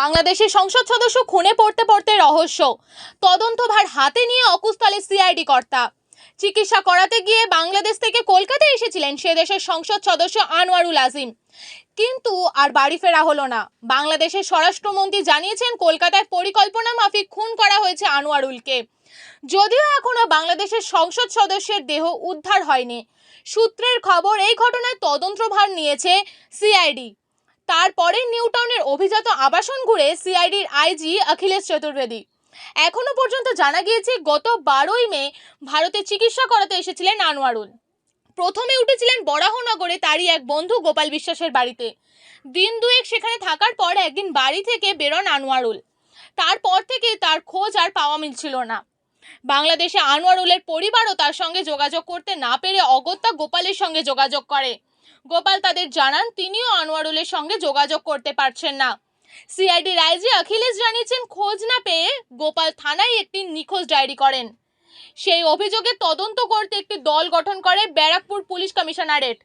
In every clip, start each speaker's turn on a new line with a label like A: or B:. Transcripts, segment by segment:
A: বাংলাদেশের সংসদ সদস্য খুনে পড়তে পড়তে রহস্য। তদন্তভার হাতে নিয়ে অকুস্থলে সিআইডি কর্তা। চিকিৎসা করাতে গিয়ে বাংলাদেশ থেকে কলকাতায় এসেছিলেন সে দেশের সংসদ সদস্য আনোয়ারুল আজিম। কিন্তু আর বাড়ি ফেরা হলো না। বাংলাদেশের স্বরাষ্ট্রমন্ত্রী জানিয়েছেন, কলকাতায় পরিকল্পনা মাফিক খুন করা হয়েছে আনোয়ারুলকে। যদিও এখনও বাংলাদেশের সংসদ সদস্যের দেহ উদ্ধার হয়নি। সূত্রের খবর, এই ঘটনায় তদন্তভার নিয়েছে সিআইডি। তারপরে নিউটাউনের অভিজাত আবাসন ঘুরে সিআইডির আইজি অখিলেশ চতুর্বেদী। এখনও পর্যন্ত জানা গিয়েছে গত বারোই মে ভারতে চিকিৎসা করাতে এসেছিলেন আনোয়ারুল। প্রথমে উঠেছিলেন বরাহনগরে তারই এক বন্ধু গোপাল বিশ্বাসের বাড়িতে। দিন দুয়েক সেখানে থাকার পর একদিন বাড়ি থেকে বেরোন আনোয়ারুল। তারপর থেকে তার খোঁজ আর পাওয়া মিলছিল না। বাংলাদেশে আনোয়ারুলের পরিবারও তার সঙ্গে যোগাযোগ করতে না পেরে অগত্যা গোপালের সঙ্গে যোগাযোগ করে। গোপাল তাদের জানান, তিনিও আনোয়ারুলের সঙ্গে যোগাযোগ করতে পারছেন না। সিআইডি আইজি অখিলেশ জানিয়েছেন, খোঁজ না পেয়ে গোপাল থানায় একটি নিখোঁজ ডায়েরি করেন। সেই অভিযোগে তদন্ত করতে একটি দল গঠন করে ব্যারাকপুর পুলিশ কমিশনারেট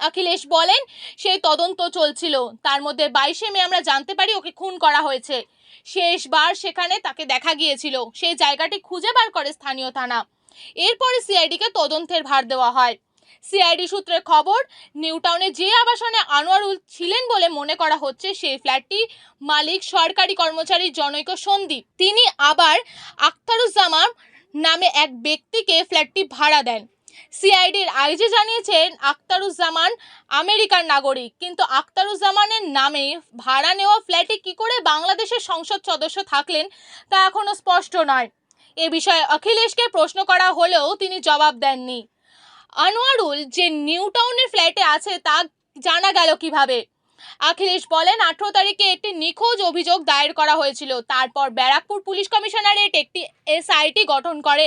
A: অখিলেশ বলেন, সেই তদন্ত চলছিল। তার মধ্যে বাইশে মে আমরা জানতে পারি ওকে খুন করা হয়েছে। শেষবার সেখানে তাকে দেখা গিয়েছিল। সেই জায়গাটি খুঁজে বার করে স্থানীয় থানা। এরপরে সিআইডিকে তদন্তের ভার দেওয়া হয়। সিআইডি সূত্রে খবর নিউটাউনে যে আবাসনে আনোয়ারুল ছিলেন বলে মনে করা হচ্ছে, সেই ফ্ল্যাটটি মালিক সরকারি কর্মচারী জনৈক সন্দীপ। তিনি আবার আখতারুজ্জামান নামে এক ব্যক্তিকে ফ্ল্যাটটি ভাড়া দেন। সিআইডির আইজি জানিয়েছেন, আখতারুজ্জামান আমেরিকার নাগরিক, কিন্তু আখতারুজ্জামানের নামে ভাড়া নেওয়া ফ্ল্যাটে কি করে বাংলাদেশের সংসদ সদস্য থাকলেন তা এখনও স্পষ্ট নয়। এ বিষয়ে অখিলেশকে প্রশ্ন করা হলেও তিনি জবাব দেননি। আনোয়ারুল যে নিউটাউনের ফ্ল্যাটে আছে তা জানা গেল কীভাবে? অখিলেশ বলেন, আঠেরো তারিখে একটি নিখোঁজ অভিযোগ দায়ের করা হয়েছিল। তারপর ব্যারাকপুর পুলিশ কমিশনারেট একটি এসআইটি গঠন করে।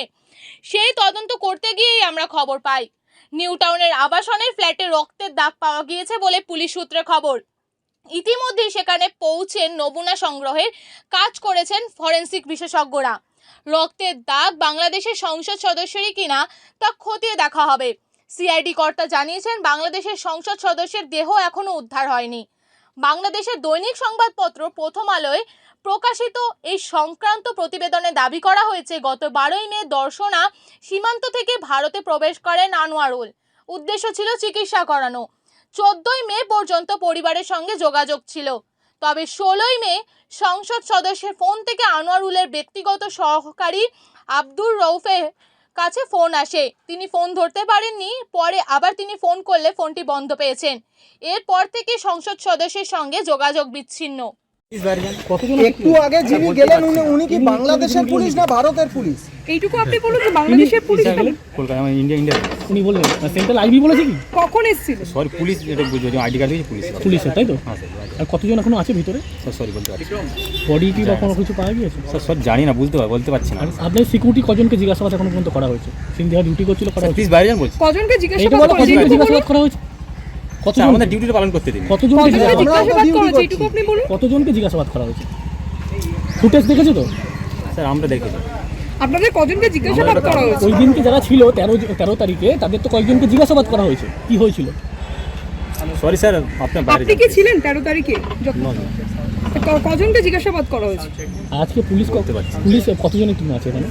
A: সেই তদন্ত করতে গিয়েই আমরা খবর পাই। নিউটাউনের আবাসনের ফ্ল্যাটে রক্তের দাগ পাওয়া গিয়েছে বলে পুলিশ সূত্রে খবর। ইতিমধ্যেই সেখানে পৌঁছে নমুনা সংগ্রহের কাজ করেছেন ফরেন্সিক বিশেষজ্ঞরা। রক্তের দাগ বাংলাদেশের সংসদ সদস্যরই কিনা তা খতিয়ে দেখা হবে। সিআইডি কর্তা জানিয়েছেন, বাংলাদেশের সংসদ সদস্যের দেহ এখনও উদ্ধার হয়নি। বাংলাদেশের দৈনিক সংবাদপত্র প্রথম আলোয় প্রকাশিত এই সংক্রান্ত প্রতিবেদনে দাবি করা হয়েছে, গত বারোই মে দর্শনা সীমান্ত থেকে ভারতে প্রবেশ করেন আনোয়ারুল। উদ্দেশ্য ছিল চিকিৎসা করানো। চোদ্দই মে পর্যন্ত পরিবারের সঙ্গে যোগাযোগ ছিল। তবে ষোলোই মে সংসদ সদস্যের ফোন থেকে আনোয়ারুলের ব্যক্তিগত সহকারী আব্দুর রৌফের কাছে ফোন আসে। তিনি ফোন ধরতে পারেননি, পরে আবার তিনি ফোন করলে ফোনটি বন্ধ পেয়েছেন। এরপর থেকে সংসদ সদস্যের সঙ্গে যোগাযোগ বিচ্ছিন্ন।
B: একটু আগে যিনি গেলেন উনি উনি কি বাংলাদেশের পুলিশ না ভারতের পুলিশ?
C: এইটুকু আপনি বলুন যে বাংলাদেশের পুলিশ
D: কলকাতা আমার ইন্ডিয়া ইন্ডিয়া
E: উনি বললেন। সেন্ট্রাল আইবি বলেছে কি?
C: কখন এসেছিল?
D: সরি পুলিশ এটা আইডি কার্ড হয়েছে পুলিশ
E: পুলিশের তাই তো?
D: হ্যাঁ
E: আর কতজন এখনও আছে ভিতরে?
D: স্যার সরি বলতে পারছি
E: বডি কি বা কোনো কিছু পাওয়া গিয়েছে?
D: স্যার স্যার জানি না বুঝতে পার বলতে পারছি না।
E: আপনার সিকিউরিটি কজনকে জিজ্ঞাসাবাদ এখনও পর্যন্ত করা হয়েছে? সিন্ধিয়া ডিউটি করছিল করা হয়েছে?
D: প্লিজ বাইরে যান বলছি।
C: কজনকে জিজ্ঞাসাবাদ।
E: করা হয়েছে? কতজন
D: আমাদের ডিউটিটা পালন করতে দিন।
E: কতজনকে জিজ্ঞাসাবাদ
C: করা হয়েছে। আপনি বলুন।
E: কতজনকে জিজ্ঞাসাবাদ করা হয়েছে? ফুটেজ দেখেছ তো?
D: স্যার আমরা দেখেছি
C: আপনাদের কজনকে জিজ্ঞাসাবাদ করা হয়েছে?
E: ওই দিনকে যারা ছিল তেরো তেরো তারিখে তাদের তো কয়েকজনকে জিজ্ঞাসাবাদ করা হয়েছে। কি হয়েছিল?
D: সরি স্যার আপনার
C: আপনি কি ছিলেন তেরো তারিখে? কজনকে জিজ্ঞাসাবাদ করা হয়েছে?
E: আজকে পুলিশ ক-
D: বলতে পারছি।
E: পুলিশ কতজনের টিম আছে এখানে?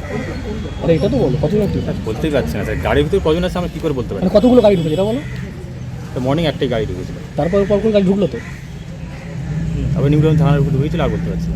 E: আরে এটা তো বলো কতজনের টিম
D: বলতেই পারছি না স্যার। গাড়ির ভিতরে কজন আছে আমরা কী করে বলতে পারি?
E: মানে কতগুলো গাড়ি ঢুকেছে এটা বলো।
D: মর্নিং একটাই গাড়ি ঢুকেছিল
E: তারপর পর করে গাড়ি ঢুকলো তো
D: তারপর নিউটাউন থানার উপর ঢুকেছিল আর বলতে পারছি।